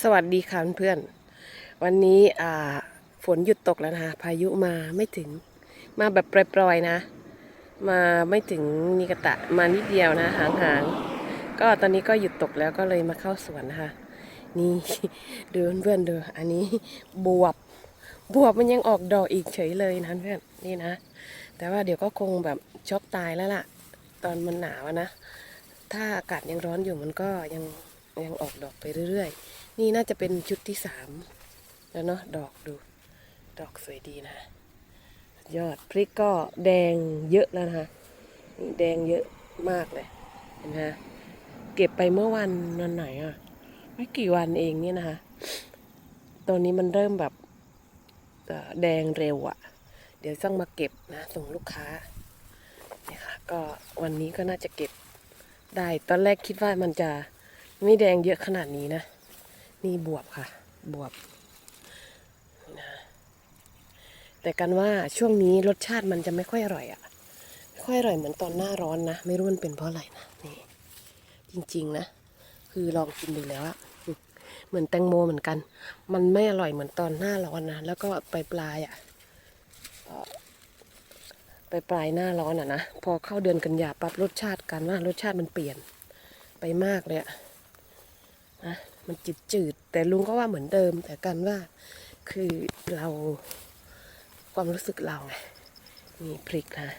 สวัสดีค่ะเพื่อนวันนี้ฝนหยุดตกแล้วนะคะพายุมาไม่ถึงมาแบบปล่อยๆนะ มาไม่ถึงนิกตะมานิดเดียวนะห่างๆก็ตอนนี้ก็หยุดตกแล้วก็เลยมาเข้าสวนนะคะนี่ดูเพื่อนดูอันนี้บวบบวบมันยังออกดอกอีกเฉยเลยนะเพื่อนนี่นะ แต่ว่าเดี๋ยวก็คงแบบช็อกตายแล้วล่ะ ตอนมันหนาวนะ ถ้าอากาศยังร้อนอยู่มันก็ยังยังออกดอกไปเรื่อยๆ นี่น่าจะเป็นชุดที่สามแล้วเนาะดอกดู ดอกสวยดีนะ ยอดพริกก็แดงเยอะแล้วนะคะนี่แดงเยอะมากเลยนไหมคะเก็บไปเมื่อวันวันไหนอะไม่กี่วันเองเนี่ยนะคะตอนนี้มันเริ่มแบบแดงเร็วอะเดี๋ยวต้องมาเก็บนะส่งลูกค้าเนี่ยค่ะก็วันนี้ก็น่าจะเก็บได้ ตอนแรกคิดว่ามันจะไม่แดงเยอะขนาดนี้นะ นี่บวบค่ะ บวบนะแต่กันว่าช่วงนี้รสชาติมันจะไม่ค่อยอร่อยอะ่ะ ไม่ค่อยอร่อยเหมือนตอนหน้าร้อนนะ ไม่รู้มันเป็นเพราะอะไรนะนี่ จริงๆนะ คือลองกินดูแล้วอะเหมือนแตงโมเหมือนกัน มันไม่อร่อยเหมือนตอนหน้าร้อนนะ แล้วก็ปลายปลายอะ่ะไปปลายหน้าร้อนอะนะ พอเข้าเดือนกันยาปั๊บรสชาติกันว่ารสชาติมันเปลี่ยนไปมากเลยอะนะ มันจืดจืดแต่ลุงก็ว่าเหมือนเดิม แต่กันว่าคือเราความรู้สึกเราไงนี่พริกนะ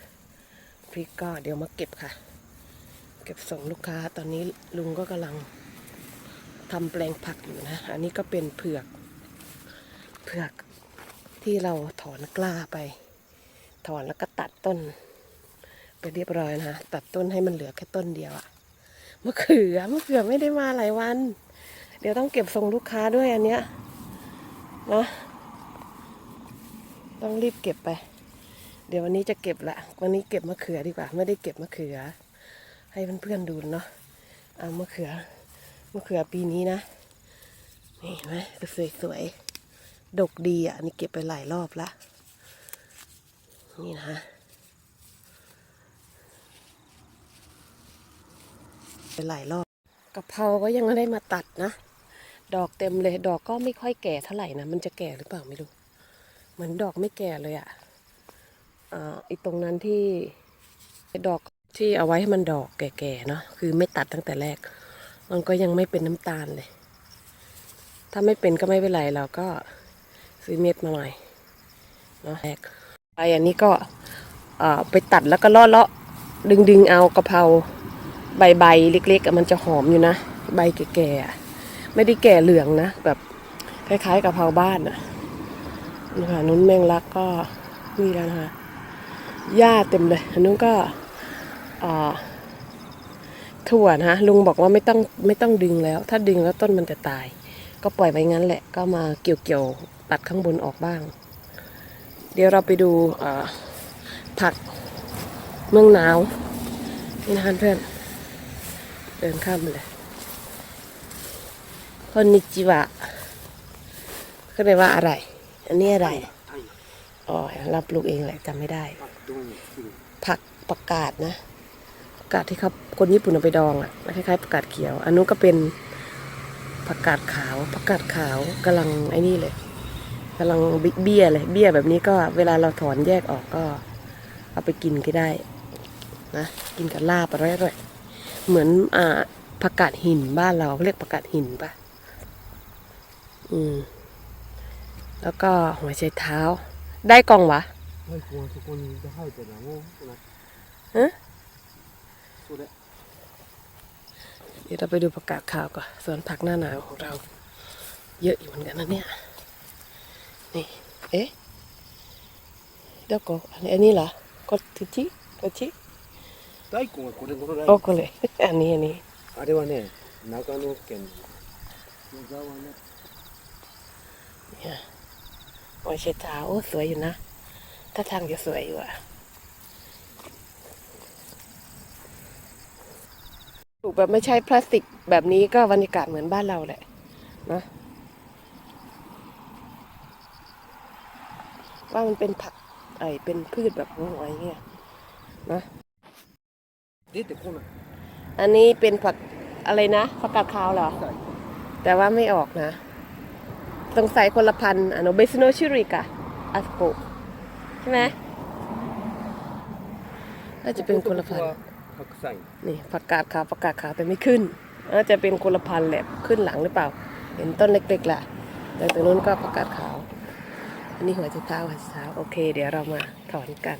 พริกก็เดี๋ยวมาเก็บค่ะ เก็บส่งลูกค้าตอนนี้ลุงก็กำลังทำแปลงผักอยู่นะ อันนี้ก็เป็นเผือกเผือกที่เราถอนกล้าไป ถอนแล้วก็ตัดต้น ไปเรียบร้อยนะคะตัดต้นให้มันเหลือแค่ต้นเดียวอะมะเขือมะเขือไม่ได้มาหลายวัน เดี๋ยวต้องเก็บส่งลูกค้าด้วยอันเนี้ยนะต้องรีบเก็บไป เดี๋ยววันนี้จะเก็บละวันนี้เก็บมะเขือดีกว่า ไม่ได้เก็บมะเขือ ให้เพื่อนๆดูเนาะเอามะเขือมะเขือปีนี้นะนี่เห็นไหมสวยๆดกดีอะนนี่เก็บไปหลายรอบละนี่นะไปหลายรอบกะเพราก็ยังไม่ได้มาตัดนะ ดอกเต็มเลย ดอกก็ไม่ค่อยแก่เท่าไหร่นะ มันจะแก่หรือเปล่าไม่รู้ เหมือนดอกไม่แก่เลยอะ่ะอ่าอีตรงนั้นที่ดอกที่เอาไว้ให้มันดอกแก่ๆเนาะ คือไม่ตัดตั้งแต่แรก มันก็ยังไม่เป็นน้ำตาลเลย ถ้าไม่เป็นก็ไม่เป็นไรเราก็ซื้อเม็ดมาใหม่เนาะแรกไปอันนี้ก็ไปตัดแล้วก็เลาะเลาะดึงดึงๆเอากระเพราใบใบๆเล็กๆมันจะหอมอยู่นะ ใบแก่ๆ ไม่ได้แก่เหลืองนะ แบบคล้ายๆกะเพราบ้านอะนี่ค่ะนุ้นแมงลักก็นี่แล้วนะคะหญ้าเต็มเลยอันนู้นก็ถั่วนะลุงบอกว่าไม่ต้องไม่ต้องดึงแล้ว ถ้าดึงแล้วต้นมันจะตาย ก็ปล่อยไว้งั้นแหละ ก็มาเกี่ยวเกี่ยวๆตัดข้างบนออกบ้าง เดี๋ยวเราไปดูผักเมืองหนาวนี่นะคะเพื่อน เดินข้ามไปเลย คอนนิจิวะเขาเรียกว่าอะไร อันนี้อะไร อ๋อเรับปลูกเองแหละจำไม่ได้ ผักประกาศนะ ประกาศที่เขาคนญี่ปุ่นเอาไปดองอะ่ะคล้ายๆประกาศเขียว อันนู้นก็เป็นผักกาดขาวผักกาดขาวกำลังไอ้นี่เลยกำลังเบี้ยเลย เบี้ยแบบนี้ก็เวลาเราถอนแยกออกก็ เอาไปกินก็ได้นะกินกับลาบอร่อยๆเหมือนอ่าผักกาดหินบ้านเราเรียกผักกาดหินปะ อืม แล้วก็หัวไชเท้า ได้กล่องวะ はい、ここそこに生えてるのもうなえそれ เดี๋ยวเราไปดูผักกาดขาวก่อนสวนผักหน้าหนาวของเรา เยอะอยู่เหมือนกันนะเนี่ย นี่ เอ๊ะเดี๋ยวก่อนอันนี้อันนี้เหรอกดทิจิกดชิ 大根はこれこれ โอ้ก็เลย อันนี้อันนี้ あれはね長野県野沢 ปล่ยเช็ดเท้าสวยอยู่นะ ถ้าทางจะสวยอยู่อะปลูกแบบไม่ใช่พลาสติกแบบนี้ก็บรรยากาศเหมือนบ้านเราแหละนะว่ามันเป็นผักไอเป็นพืชแบบหัวเงี้ยนะนี่ติดพุ่อันนี้เป็นผักอะไรนะผักกาดขาวเหรอ แต่ว่าไม่ออกนะ สงสัยคนละพันธุ์อะโนเบสโนชิริกะอัสโกใช่ไหมน่าจะเป็นคนละพันธุ์白菜นี่ผักกาดขาวผักกาดขาวแต่ไม่ขึ้นน่าจะเป็นคนละพันธุ์แหละขึ้นหลังหรือเปล่า เห็นต้นเล็กๆแหละแต่ตรงนู้นก็ผักกาดขาว อันนี้หัวใจเท้าหัวใจเท้าโอเค เดี๋ยวเรามาถอนกัน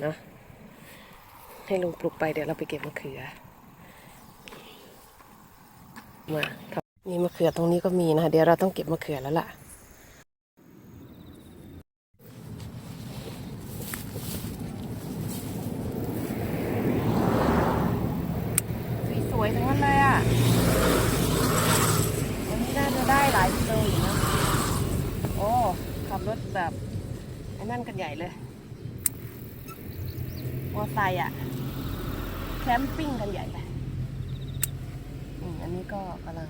เนาะให้ลุงปลูกไปเดี๋ยวเราไปเก็บมะเขือ มา นี่มะเขือตรงนี้ก็มีนะคะเดี๋ยวเราต้องเก็บมะเขือแล้วล่ะ สวยๆทั้งนั้นเลยอะวันนี้น่าจะได้หลายกิโลอยู่นะ โอ้ขับรถแบบไอ้นั่นกันใหญ่เลยมอไซค์อะ แคมปิ้งกันใหญ่เลยอันนี้ก็กำลัง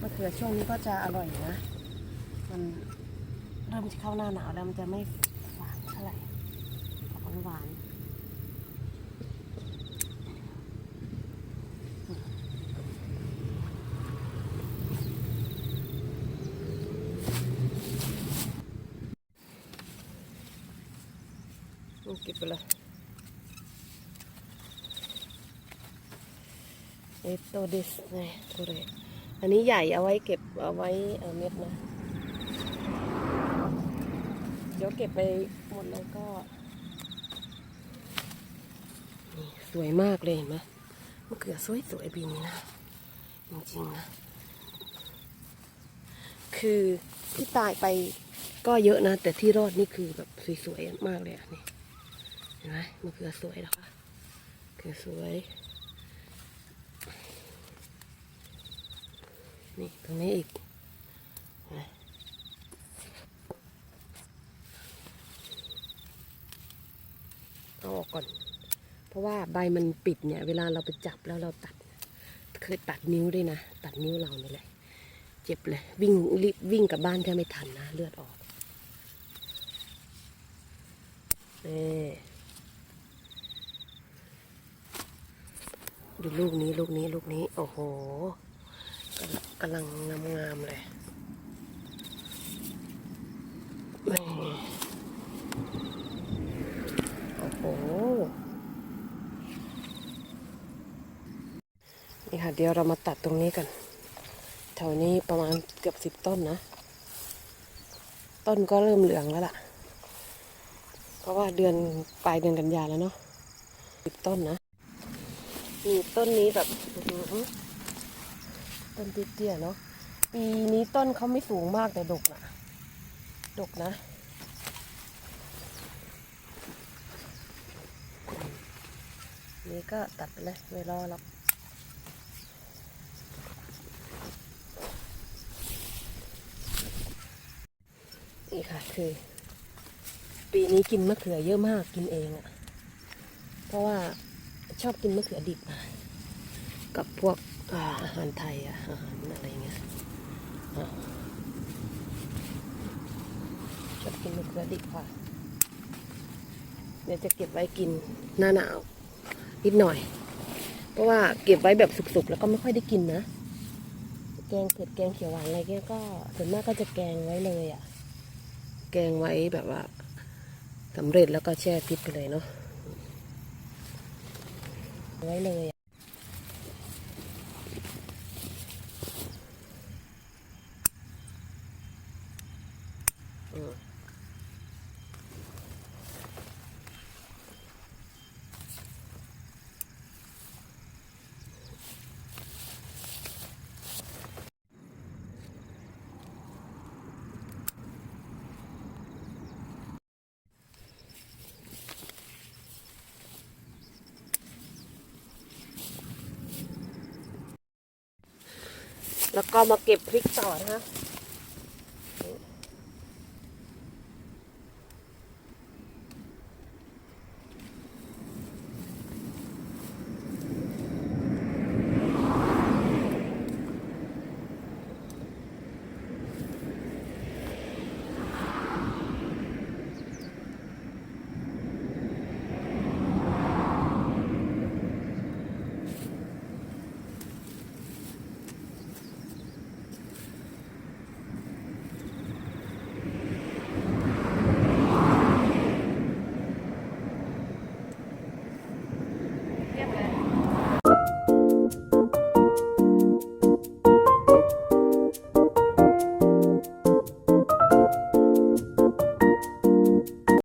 มะเขือช่วงนี้ก็จะอร่อยนะ มันเริ่มจะเข้าหน้าหนาวแล้วมันจะไม่หวานเท่าไหร่ออกหวานๆอืมเก็บไปเลยเอโตเดสนี่ตัวเร อันนี้ใหญ่เอาไว้เก็บเอาไว้เม็ดนะ เดี๋ยวเก็บไปหมดแล้วก็นี่สวยมากเลยเห็นไหมมะเขือสวยสวยปีนี้นะ จริงๆนะ คือที่ตายไปก็เยอะนะ แต่ที่รอดนี่คือแบบสวยๆมากเลยอะนี่ เห็นไหมมะเขือสวยนะคะมะเขือสวย นี่ตรงนี้อีกเอาออกก่อน เพราะว่าใบมันปิดเนี่ย เวลาเราไปจับแล้วเราตัด เคยตัดนิ้วด้วยนะ ตัดนิ้วเรานี่แหละ เจ็บเลย วิ่งรีบวิ่งกลับบ้านแทบไม่ทันนะ เลือดออกนี่ดูลูกนี้ลูกนี้ลูกนี้ โอ้โห กำลังงามๆเลยนี่โอ้โห นี่ค่ะ เดี๋ยวเรามาตัดตรงนี้กัน แถวนี้ประมาณเกือบสิบต้นนะ ต้นก็เริ่มเหลืองแล้วล่ะ เพราะว่าเดือนปลายเดือนกันยาแล้วเนาะสิบต้นนะนี่ต้นนี้แบบ ต้นเตี้ยๆเนาะปีนี้ต้นเขาไม่สูงมากแต่ดกนะดกนะนี่ก็ตัดไปเลยไม่รอหรอกนี่ค่ะคือ ปีนี้กินมะเขือเยอะมากกินเองอะ่ะ เพราะว่าชอบกินมะเขือดิบกับพวก อาหารไทยอะอาหารอะไรเงี้ยชอบกินมะเขือดิบค่ะ เดี๋ยวจะเก็บไว้กินหน้าหนาวนิดหน่อย เพราะว่าเก็บไว้แบบสุกๆ แล้วก็ไม่ค่อยได้กินนะ แกงเผ็ดแกงเขียวหวานอะไรเงี้ยก็ส่วนมากก็จะแกงไว้เลยอะ่ะ แกงไว้แบบว่าสำเร็จแล้วก็แช่ฟิตไปเลยเนาะไว้เลยอะอืม แล้วก็มาเก็บพริกต่อนะคะ